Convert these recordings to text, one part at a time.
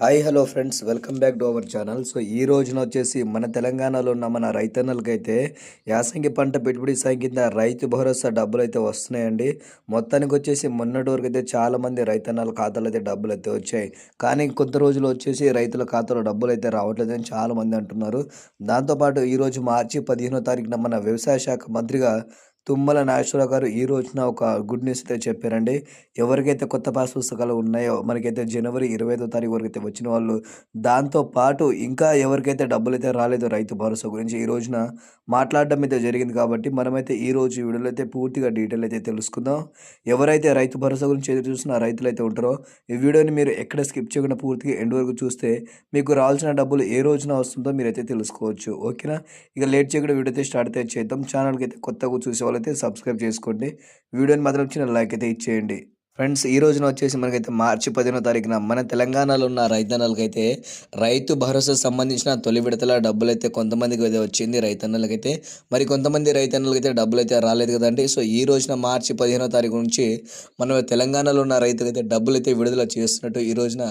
Hi hello friends. Welcome back to our channel. So ఈ రోజున వచ్చేసి మన తెలంగాణలో ఉన్న మన రైతన్నలకైతే యాసంగి పంట పెట్టుబడి సాయం కింద రైతు భరోసా డబ్బులు అయితే వస్తున్నాయండి. మొత్తానికి వచ్చేసి మొన్నటి వరకు అయితే చాలామంది రైతన్నల ఖాతాలో అయితే డబ్బులు అయితే వచ్చాయి. కానీ కొంత రోజులు వచ్చేసి రైతుల ఖాతాలో డబ్బులు అయితే రావట్లేదని చాలామంది అంటున్నారు. దాంతోపాటు ఈరోజు మార్చి పదిహేనో తారీఖున మన వ్యవసాయ శాఖ మంత్రిగా తుమ్మల నాగేశ్వరరావు గారు ఈ రోజున ఒక గుడ్ న్యూస్ అయితే చెప్పారండి. ఎవరికైతే కొత్త పాస్ పుస్తకాలు ఉన్నాయో మనకైతే జనవరి ఇరవై ఐదో తారీఖు వరకు అయితే వచ్చిన వాళ్ళు దాంతో పాటు ఇంకా ఎవరికైతే డబ్బులు అయితే రాలేదు రైతు భరోసా గురించి ఈ రోజున మాట్లాడడం అయితే జరిగింది కాబట్టి మనమైతే ఈ రోజు వీడియోలో అయితే పూర్తిగా డీటెయిల్ అయితే తెలుసుకుందాం. ఎవరైతే రైతు భరోసా గురించి ఎదురు చూసిన రైతులు అయితే ఉంటారో ఈ వీడియోని మీరు ఎక్కడ స్కిప్ చేయకుండా పూర్తిగా ఎండ్ వరకు చూస్తే మీకు రావాల్సిన డబ్బులు ఏ రోజున వస్తుందో మీరైతే తెలుసుకోవచ్చు. ఓకేనా? ఇక లేట్ చేయకుండా వీడియో అయితే స్టార్ట్ అయితే చేద్దాం. ఛానల్కి అయితే కొత్తగా చూసేవాళ్ళు వాళ్ళైతే సబ్స్క్రైబ్ చేసుకోండి. వీడియోని మాత్రం చిన్న లైక్ అయితే ఇచ్చేయండి. ఫ్రెండ్స్ ఈ రోజున వచ్చేసి మనకైతే మార్చి పదిహేనో తారీఖున మన తెలంగాణలో ఉన్న రైతన్నలకైతే రైతు భరోసా సంబంధించిన తొలి విడతల డబ్బులు అయితే కొంతమందికి అయితే వచ్చింది. రైతన్నలకైతే మరి కొంతమంది రైతన్నలకైతే డబ్బులు అయితే రాలేదు కదండి. సో ఈ రోజున మార్చి పదిహేనో తారీఖు నుంచి మన తెలంగాణలో ఉన్న రైతులైతే డబ్బులు అయితే విడుదల చేస్తున్నట్టు ఈ రోజున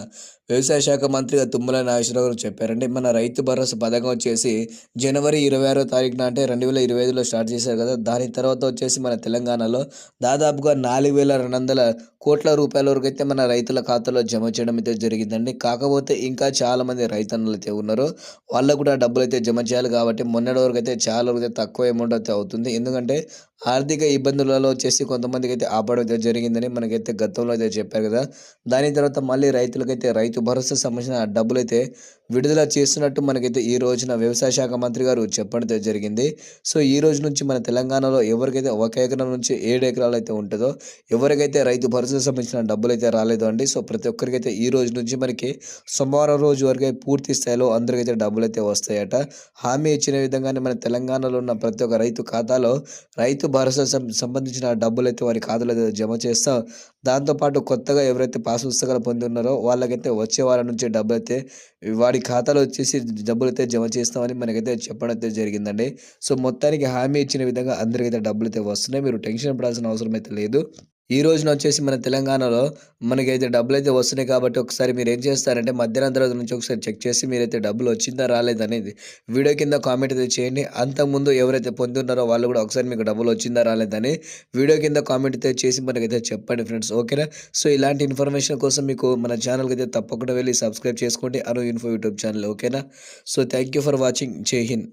వ్యవసాయ శాఖ మంత్రిగా తుమ్మల నాగేశ్వరరావు గారు చెప్పారండి. మన రైతు భరోసా పథకం వచ్చేసి జనవరి ఇరవై ఆరో తారీఖున అంటే రెండు వేల ఇరవై ఐదులో స్టార్ట్ చేశారు కదా. దాని తర్వాత వచ్చేసి మన తెలంగాణలో దాదాపుగా నాలుగు వేల రెండు వందల కోట్ల రూపాయల వరకు అయితే మన రైతుల ఖాతాలో జమ చేయడం అయితే జరిగిందండి. కాకపోతే ఇంకా చాలామంది రైతన్నులు అయితే ఉన్నారు. వాళ్ళకు కూడా డబ్బులు అయితే జమ చేయాలి కాబట్టి మొన్నటి వరకు అయితే చాలా వరకు అయితే తక్కువ అమౌంట్ అయితే అవుతుంది. ఎందుకంటే ఆర్థిక ఇబ్బందులలో వచ్చేసి కొంతమందికి అయితే ఆపడం అయితే జరిగిందని మనకైతే గతంలో అయితే చెప్పారు కదా. దాని తర్వాత మళ్ళీ రైతులకైతే రైతు భరోసా సంబంధించిన డబ్బులు అయితే విడుదల చేస్తున్నట్టు మనకైతే ఈ రోజున వ్యవసాయ శాఖ మంత్రి గారు చెప్పడం జరిగింది. సో ఈ రోజు నుంచి మన తెలంగాణలో ఎవరికైతే ఒక ఎకరం నుంచి ఏడు ఎకరాలు అయితే ఉంటుందో ఎవరికైతే రైతు భరోసా సంబంధించిన డబ్బులు అయితే రాలేదో అండి. సో ప్రతి ఒక్కరికైతే ఈ రోజు నుంచి మనకి సోమవారం రోజు వరకు పూర్తి స్థాయిలో అందరికైతే డబ్బులు అయితే వస్తాయట. హామీ ఇచ్చిన విధంగానే మన తెలంగాణలో ఉన్న ప్రతి ఒక్క రైతు ఖాతాలో రైతు భరోసా సంబంధించిన డబ్బులు అయితే వారి ఖాతాలో అయితే జమ చేస్తాం దాంతోపాటు కొత్తగా ఎవరైతే పాస్ పుస్తకాలు పొంది ఉన్నారో వాళ్ళకైతే వచ్చే వారం నుంచి డబ్బులు అయితే వాడి ఖాతాలో వచ్చేసి డబ్బులు అయితే జమ చేస్తామని మనకైతే చెప్పడం అయితే జరిగిందండి. సో మొత్తానికి హామీ ఇచ్చిన విధంగా అందరికైతే డబ్బులు అయితే వస్తున్నాయి. మీరు టెన్షన్ పడాల్సిన అవసరం అయితే లేదు. ఈ రోజున వచ్చేసి మన తెలంగాణలో మనకైతే డబ్బులు అయితే వస్తున్నాయి కాబట్టి ఒకసారి మీరు ఏం చేస్తారంటే మధ్యాహ్నం తర్వాత నుంచి ఒకసారి చెక్ చేసి మీరైతే డబ్బులు వచ్చిందా రాలేదనేది వీడియో కింద కామెంట్ అయితే చేయండి. అంతకుముందు ఎవరైతే పొంది ఉన్నారో వాళ్ళు కూడా ఒకసారి మీకు డబ్బులు వచ్చిందా రాలేదని వీడియో కింద కామెంట్ అయితే చేసి మనకైతే చెప్పండి ఫ్రెండ్స్. ఓకేనా? సో ఇలాంటి ఇన్ఫర్మేషన్ కోసం మీకు మన ఛానల్కి అయితే తప్పకుండా వెళ్ళి సబ్స్క్రైబ్ చేసుకోండి. Anu info YouTube channel. ఓకేనా? So thank you for watching. జై హింద్.